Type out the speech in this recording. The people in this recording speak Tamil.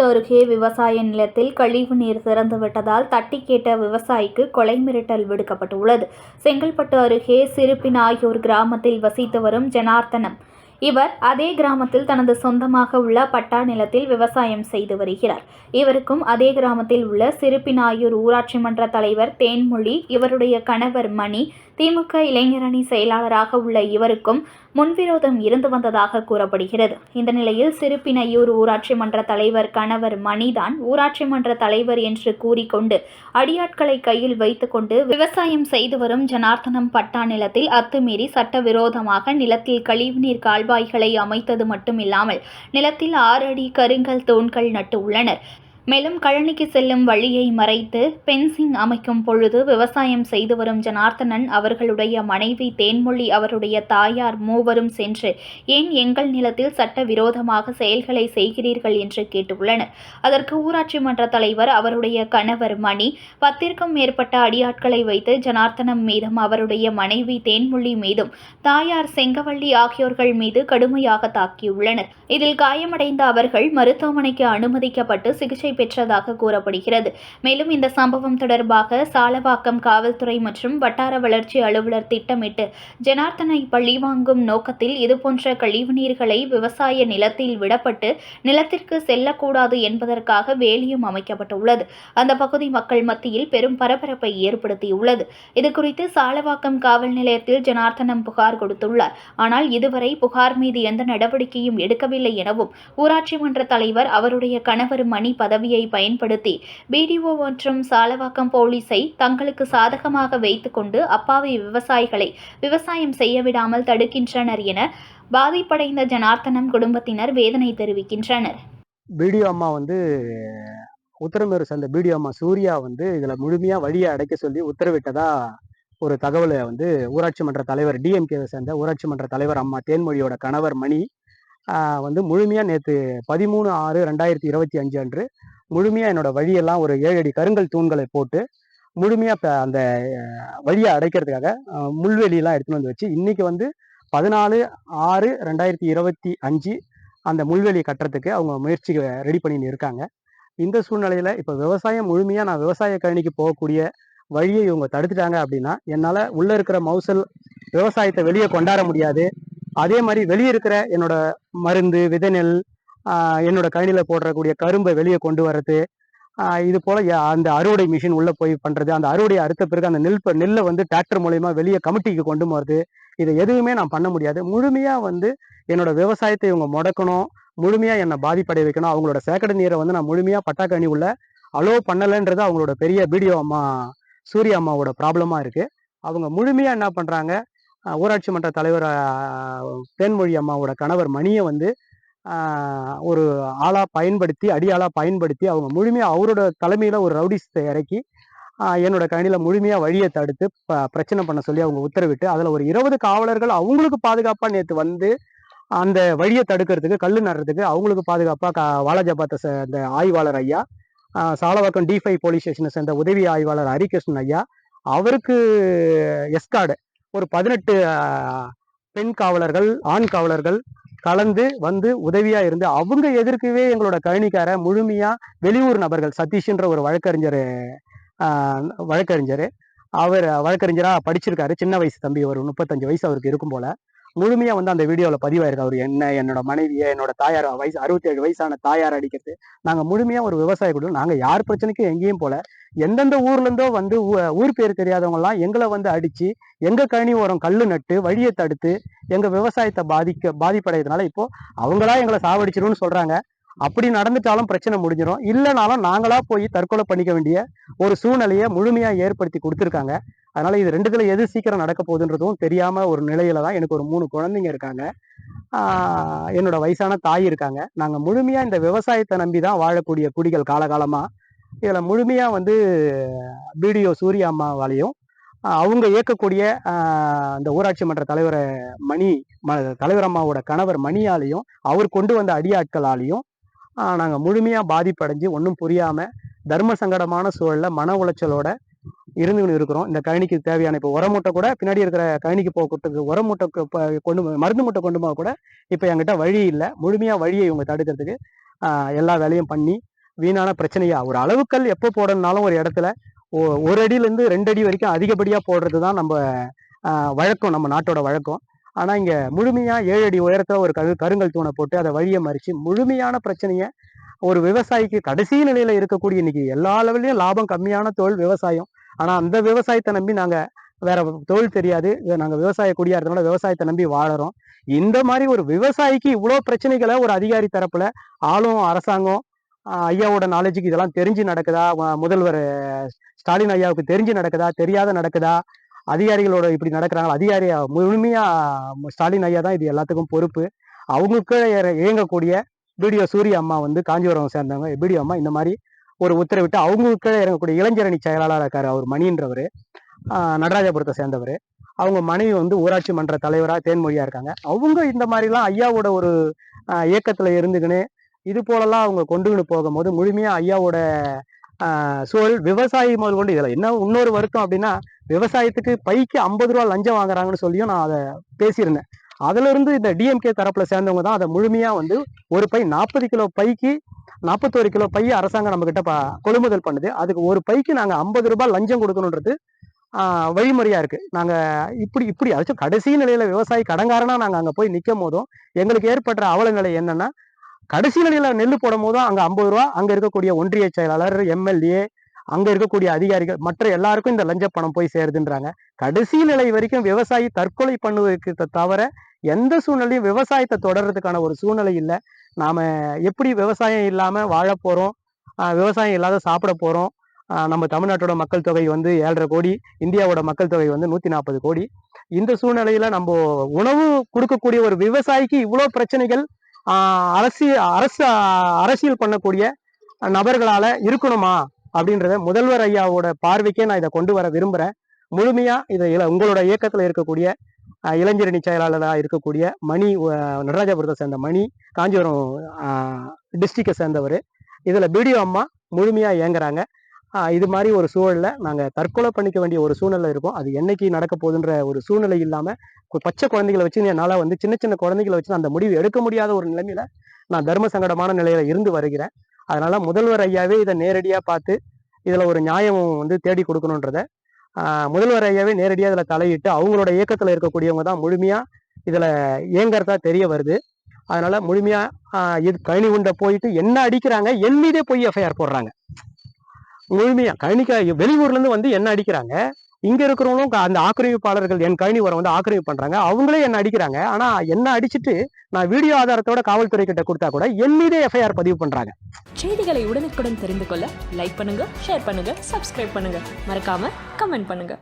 செங்கல்பட்டு அருகே விவசாய நிலத்தில் கழிவு நீர் திறந்து விட்டதால் தட்டி கேட்ட விவசாயிக்கு கொலை மிரட்டல் விடுக்கப்பட்டுள்ளது. செங்கல்பட்டு அருகே சிறுப்பினாயூர் கிராமத்தில் வசித்து வரும் ஜனார்த்தனம். இவர் அதே கிராமத்தில் தனது சொந்தமாக உள்ள பட்டா நிலத்தில் விவசாயம் செய்து வருகிறார். இவருக்கும் அதே கிராமத்தில் உள்ள சிறுப்பினாயூர் ஊராட்சி மன்ற தலைவர் தேன்மொழி இவருடைய கணவர் மணி திமுக இளைஞரணி செயலாளராக உள்ள இவருக்கும் முன்விரோதம் இருந்து வந்ததாக கூறப்படுகிறது. இந்த நிலையில் சிறுப்பினையூர் ஊராட்சி மன்ற தலைவர் கணவர் மணிதான் ஊராட்சி மன்ற தலைவர் என்று கூறிக்கொண்டு அடியாட்களை கையில் வைத்துக்கொண்டு விவசாயம் செய்து வரும் ஜனார்த்தனம் பட்டா நிலத்தில் அத்துமீறி சட்டவிரோதமாக நிலத்தில் கழிவுநீர் கால்வாய்களை அமைத்தது மட்டுமில்லாமல் நிலத்தில் ஆறு அடி கருங்கல் தூண்கள் நட்டு உள்ளனர். மேலும் கழனிக்கு செல்லும் வழியை மறைத்து பென்சிங் அமைக்கும் பொழுது விவசாயம் செய்து வரும் ஜனார்த்தனன் அவர்களுடைய மனைவி தேன்மொழி அவருடைய தாயார் மூவரும் சென்று ஏன் எங்கள் நிலத்தில் சட்டவிரோதமாக செயல்களை செய்கிறீர்கள்? என்று கேட்டுள்ளனர். அதற்கு ஊராட்சி மன்ற தலைவர் அவருடைய கணவர் மணி பத்திற்கும் மேற்பட்ட அடியாட்களை வைத்து ஜனார்த்தனம் மீதும் அவருடைய மனைவி தேன்மொழி மீதும் தாயார் செங்கவள்ளி ஆகியோர்கள் மீது கடுமையாக தாக்கியுள்ளனர். இதில் காயமடைந்த அவர்கள் மருத்துவமனைக்கு அனுமதிக்கப்பட்டு சிகிச்சை சிகிச்சை பெற்றதாக கூறப்படுகிறது. மேலும் இந்த சம்பவம் தொடர்பாக சாலவாக்கம் காவல்துறை மற்றும் வட்டார வளர்ச்சி அலுவலர் திட்டமிட்டு ஜனார்த்தனை பழிவாங்கும் நோக்கத்தில் இதுபோன்ற கழிவுநீர்களை விவசாய நிலத்தில் விடப்பட்டு நிலத்திற்கு செல்லக்கூடாது என்பதற்காக வேலியும் அமைக்கப்பட்டுள்ளது. அந்த பகுதி மக்கள் மத்தியில் பெரும் பரபரப்பை ஏற்படுத்தியுள்ளது. இதுகுறித்து சாலவாக்கம் காவல் நிலையத்தில் ஜனார்த்தனம் புகார் கொடுத்துள்ளார். ஆனால் இதுவரை புகார் மீது எந்த நடவடிக்கையும் எடுக்கவில்லை எனவும் ஊராட்சி மன்ற தலைவர் அவருடைய கணவர் மணி பதவி பதவியை பயன்படுத்தி பிடிஓ மற்றும் சாலவாக்கம் போலீஸை தங்களுக்கு சாதகமாக வைத்துக்கொண்டு அப்பாவி விவசாயிகளை விவசாயம் செய்ய விடாமல் தடுக்கின்றனர் என பாதிப்படைந்த ஜனார்த்தனம் குடும்பத்தினர் வேதனை தெரிவிக்கின்றனர். பிடிஓ அம்மா வந்து உத்தரமேறு சேர்ந்த பிடிஓ அம்மா சூர்யா வந்து இதில் முழுமையாக வழியை அடைக்க சொல்லி உத்தரவிட்டதா ஒரு தகவலை வந்து ஊராட்சி மன்ற தலைவர் டிஎம்கேவை சேர்ந்த ஊராட்சி மன்ற தலைவர் அம்மா தேன்மொழியோட கணவர் மணி ஆஹ் வந்து முழுமையாக நேற்று பதிமூணு ஆறு ரெண்டாயிரத்தி இருபத்தி அஞ்சு அன்று முழுமையாக என்னோட வழியெல்லாம் ஒரு ஏழு அடி கருங்கல் தூண்களை போட்டு முழுமையாக அந்த வழியை அடைக்கிறதுக்காக முள்வெளியெல்லாம் எடுத்துகிட்டு எடுத்துன்னு வந்து வச்சு இன்றைக்கி வந்து பதினாலு ஆறு ரெண்டாயிரத்தி இருபத்தி அஞ்சு அந்த முள்வேலி கட்டுறதுக்கு அவங்க முயற்சி ரெடி பண்ணின்னு இருக்காங்க. இந்த சூழ்நிலையில் இப்போ விவசாயம் முழுமையாக நான் விவசாய கழனிக்கு போகக்கூடிய வழியை இவங்க தடுத்துட்டாங்க அப்படின்னா என்னால் உள்ளே இருக்கிற மவுசல் விவசாயத்தை வெளியே கொண்டாட முடியாது. அதே மாதிரி வெளியே இருக்கிற என்னோட மருந்து விதைநெல் நெல் என்னோட கழனியில் போடுறக்கூடிய கரும்பை வெளியே கொண்டு வர்றது இது போல் அந்த அறுவடை மிஷின் உள்ளே போய் பண்ணுறது அந்த அறுவடை அறுத்த பிறகு அந்த நெல் நெல்லை வந்து டிராக்டர் மூலயமா வெளியே கமிட்டிக்கு கொண்டு போகிறது இதை எதுவுமே நான் பண்ண முடியாது. முழுமையாக வந்து என்னோட விவசாயத்தை இவங்க முடக்கணும். முழுமையாக என்னை பாதிப்படைய வைக்கணும். அவங்களோட சேக்கடை நீரை வந்து நான் முழுமையாக பட்டாக்கணி உள்ள அலோவ் பண்ணலைன்றது அவங்களோட பெரிய வீடியோ அம்மா சூரிய அம்மாவோட ப்ராப்ளமாக இருக்குது அவங்க முழுமையாக என்ன பண்ணுறாங்க ஊராட்சி மன்ற தலைவர் தேன்மொழி அம்மாவோட கணவர் மணியை வந்து ஒரு ஆளாக பயன்படுத்தி அடியாளாக பயன்படுத்தி அவங்க முழுமையாக அவரோட தலைமையில் ஒரு ரவுடிஸை இறக்கி என்னோட கணினில முழுமையாக வழியை தடுத்து ப- பிரச்சனை பண்ண சொல்லி அவங்க உத்தரவிட்டு அதில் ஒரு இருபது காவலர்கள் அவங்களுக்கு பாதுகாப்பாக நேற்று வந்து அந்த வழியை தடுக்கிறதுக்கு கல் நடுறதுக்கு அவங்களுக்கு பாதுகாப்பாக கா வாலாஜாபாத்தை சே- அந்த ஆய்வாளர் ஐயா சாலவாக்கம் டி போலீஸ் ஸ்டேஷனை சேர்ந்த உதவி ஆய்வாளர் ஹரிகிருஷ்ணன் ஐயா அவருக்கு எஸ்கார்டு ஒரு பதினெட்டு பெண் காவலர்கள் ஆண் காவலர்கள் கலந்து வந்து உதவியா இருந்து அவங்க எதிர்க்கவே எங்களோட கழனிக்கார முழுமையா வெளியூர் நபர்கள் சதீஷ்ன்ற ஒரு வழக்கறிஞர் வழக்கறிஞர். அவர் வழக்கறிஞரா படிச்சிருக்காரு. சின்ன வயசு தம்பி ஒரு முப்பத்தஞ்சு வயசு அவருக்கு இருக்கும் போல. முழுமையா வந்து அந்த வீடியோல பதிவாயிருக்கு அவர் என்ன என்னோட மனைவியை என்னோட தாயார் வயசு அறுபத்தேழு வயசான தாயார் அடிக்கிறது. நாங்க முழுமையா ஒரு விவசாய குடும்பம். நாங்க யார் பிரச்சனைக்கும் எங்கேயும் போல. எந்தெந்த ஊர்ல இருந்தோ வந்து ஊ- ஊர் பேர் தெரியாதவங்க எல்லாம் எங்களை வந்து அடிச்சு எங்க கழனி ஓரம் கல்லு நட்டு வழியை தடுத்து எங்க விவசாயத்தை பாதிக்க பாதிப்படைகிறதுனால இப்போ அவங்களா எங்களை சாவடிச்சிரும்னு சொல்றாங்க. அப்படி நடந்துட்டாலும் பிரச்சனை முடிஞ்சிடும் இல்லைனாலும் நாங்களா போய் தற்கொலை பண்ணிக்க வேண்டிய ஒரு சூழ்நிலையை முழுமையா ஏற்படுத்தி கொடுத்துருக்காங்க. அதனால இது ரெண்டுத்துல எது சீக்கிரம் நடக்க போகுதுன்றதும் தெரியாம ஒரு நிலையில தான் எனக்கு ஒரு மூணு குழந்தைங்க இருக்காங்க. என்னோடய என்னோட வயசான தாய் இருக்காங்க. நாங்க முழுமையா இந்த விவசாயத்தை நம்பி தான் வாழக்கூடிய குடிகள் காலகாலமா. இதுல முழுமையா வந்து பிடிஓ சூரிய அம்மாவாலையும் அவங்க இயக்கக்கூடிய அந்த ஊராட்சி மன்ற தலைவர் மணி ம- தலைவர் அம்மாவோட கணவர் மணியாலையும் அவர் கொண்டு வந்த அடியாட்களாலையும் நாங்கள் முழுமையாக பாதிப்படைஞ்சு ஒன்றும் புரியாமல் தர்ம சங்கடமான சூழலில் மன உளைச்சலோட இருந்துகிட்டு இருக்கிறோம். இந்த கழனிக்கு தேவையான இப்போ உரம் மூட்டை கூட பின்னாடி இருக்கிற கழனிக்கு போகிறதுக்கு உர மூட்டை கொண்டு மருந்து மூட்டை கொண்டு போக கூட இப்போ என்கிட்ட வழி இல்லை. முழுமையாக வழியை இவங்க தடுக்கிறதுக்கு எல்லா வேலையும் பண்ணி வீணான பிரச்சனையா ஒரு அளவுக்கல் எப்போ போடணும்னாலும் ஒரு இடத்துல ஒ- ஒரு அடியிலேருந்து ரெண்டு அடி வரைக்கும் அதிகப்படியாக போடுறது தான் நம்ம வழக்கம் நம்ம நாட்டோட வழக்கம். ஆனால் இங்கே முழுமையாக ஏழு அடி உயரத்தில் ஒரு கரு கருங்கல் தூணை போட்டு அதை வழியை மறித்து முழுமையான பிரச்சனையை ஒரு விவசாயிக்கு கடைசி நிலையில் இருக்கக்கூடிய இன்னைக்கு எல்லா லெவல்லையும் லாபம் கம்மியான தொழில் விவசாயம். ஆனால் அந்த விவசாயத்தை நம்பி நாங்கள் வேற தொழில் தெரியாது. நாங்கள் விவசாய குடியா இருந்தனால விவசாயத்தை நம்பி வாழறோம். இந்த மாதிரி ஒரு விவசாயிக்கு இவ்வளோ பிரச்சனைகளை ஒரு அதிகாரி தரப்புல ஆளும் அரசாங்கம் ஐயாவோட நாலேஜுக்கு இதெல்லாம் தெரிஞ்சு நடக்குதா? முதல்வர் ஸ்டாலின் ஐயாவுக்கு தெரிஞ்சு நடக்குதா? தெரியாத நடக்குதா? அதிகாரிகளோட இப்படி நடக்கிறாங்க அதிகாரியா முழுமையா ஸ்டாலின் ஐயா தான் இது எல்லாத்துக்கும் பொறுப்பு. அவங்களுக்கு இயங்கக்கூடிய பிடிஓ சூரிய அம்மா வந்து காஞ்சிபுரம் சேர்ந்தவங்க. பிடிஓ அம்மா இந்த மாதிரி ஒரு உத்தரவிட்டு அவங்களுக்கு இறங்கக்கூடிய இளைஞரணி செயலாளராக இருக்காரு அவர் மணின்றவர். நடராஜபுரத்தை சேர்ந்தவர். அவங்க மனைவி வந்து ஊராட்சி மன்ற தலைவராக தேன்மொழியா இருக்காங்க. அவங்க இந்த மாதிரிலாம் ஐயாவோட ஒரு இயக்கத்தில் இயக்கத்துல இருந்துக்கின்னு இது போலலாம் அவங்க கொண்டுகிட்டு போகும்போது முழுமையா ஐயாவோட சூழல் விவசாயி முதல் கொண்டு இதில் என்ன இன்னொரு வருத்தம் அப்படின்னா விவசாயத்துக்கு பைக்கு ஐம்பது ரூபா லஞ்சம் வாங்குறாங்கன்னு சொல்லியும் நான் அதை பேசியிருந்தேன். அதிலிருந்து இந்த டிஎம்கே தரப்பில் சேர்ந்தவங்க தான் அதை முழுமையாக வந்து ஒரு பை நாற்பது கிலோ பைக்கு நாற்பத்தோரு கிலோ பை அரசாங்கம் நம்மக்கிட்ட ப- கொள்முதல் பண்ணுது. அதுக்கு ஒரு பைக்கு நாங்கள் ஐம்பது ரூபாய் லஞ்சம் கொடுக்கணுன்றது வழிமுறையாக இருக்குது நாங்கள் இப்படி இப்படி அதாச்சும் கடைசி நிலையில் விவசாயி கடங்காரனாக நாங்கள் அங்கே போய் நிற்கும் போதும் எங்களுக்கு ஏற்பட்ட அவல நிலை என்னென்னா கடைசி நிலையில் நெல் போடும் போதும் அங்கே ஐம்பது ரூபா அங்கே இருக்கக்கூடிய ஒன்றிய செயலாளர் எம்எல்ஏ அங்கே இருக்கக்கூடிய அதிகாரிகள் மற்ற எல்லாருக்கும் இந்த லஞ்ச பணம் போய் சேருதுன்றாங்க. கடைசி நிலை வரைக்கும் விவசாயி தற்கொலை பண்ணுவதற்கு தவிர எந்த சூழ்நிலையும் விவசாயத்தை தொடர்றதுக்கான ஒரு சூழ்நிலை இல்லை. நாம் எப்படி விவசாயம் இல்லாமல் வாழ போகிறோம் விவசாயம் இல்லாத சாப்பிட போகிறோம் நம்ம தமிழ்நாட்டோட மக்கள் தொகை வந்து ஏழரை கோடி இந்தியாவோட மக்கள் தொகை வந்து நூற்றி நாற்பது கோடி. இந்த சூழ்நிலையில் நம்ம உணவு கொடுக்கக்கூடிய ஒரு விவசாயிக்கு இவ்வளோ பிரச்சனைகள் அரசு அரசு அரசியல் பண்ணக்கூடிய நபர்களால் இருக்கணுமா? அப்படின்றத முதல்வர் ஐயாவோட பார்வைக்கே நான் இதை கொண்டு வர விரும்புகிறேன் முழுமையாக இதை உங்களோட இயக்கத்தில் இருக்கக்கூடிய இளைஞரணி செயலாளராக இருக்கக்கூடிய மணி நடராஜபுரத்தை சேர்ந்த மணி காஞ்சிபுரம் டிஸ்ட்ரிக்டை சேர்ந்தவர். இதில் பிடிஓ அம்மா முழுமையாக இயங்குறாங்க. இது மாதிரி ஒரு சூழலில் நாங்கள் தற்கொலை பண்ணிக்க வேண்டிய ஒரு சூழ்நிலை இருக்கும். அது என்னைக்கு நடக்க போகுதுன்ற ஒரு சூழ்நிலை இல்லாமல் பச்சை குழந்தைகளை வச்சு என்னால் வந்து சின்ன சின்ன குழந்தைகளை வச்சு அந்த முடிவு எடுக்க முடியாத ஒரு நிலைமையில நான் தர்ம சங்கடமான நிலையில இருந்து வருகிறேன். அதனால முதல்வர் ஐயாவே இதை நேரடியாக பார்த்து இதில் ஒரு நியாயம் வந்து தேடி கொடுக்கணுன்றத முதல்வர் ஐயாவே நேரடியாக இதில் தலையிட்டு அவங்களோட இயக்கத்தில் இருக்கக்கூடியவங்க தான் முழுமையா இதில் இயங்குறதா தெரிய வருது. அதனால முழுமையாக இது கழனி உண்டை போயிட்டு என்ன அடிக்கிறாங்க என் மீதே போய் எஃப்ஐஆர் போடுறாங்க. முழுமையாக கழனிக்க வெளியூர்லேருந்து வந்து என்ன அடிக்கிறாங்க இங்க இருக்கிறவங்களும் அந்த ஆக்கிரமிப்பாளர்கள் என் கழனி உரம் வந்து ஆக்கிரமிப்பு பண்றாங்க. அவங்களே என்ன அடிக்கிறாங்க? ஆனா என்ன அடிச்சிட்டு நான் வீடியோ ஆதாரத்தோட காவல்துறை கிட்ட கொடுத்தா கூட என் மீதே எஃப்ஐஆர் பதிவு பண்றாங்க. செய்திகளை உடனுக்குடன் தெரிந்து கொள்ள லைக் பண்ணுங்க ஷேர் பண்ணுங்க சப்ஸ்கிரைப் பண்ணுங்க. மறக்காம கமெண்ட் பண்ணுங்க.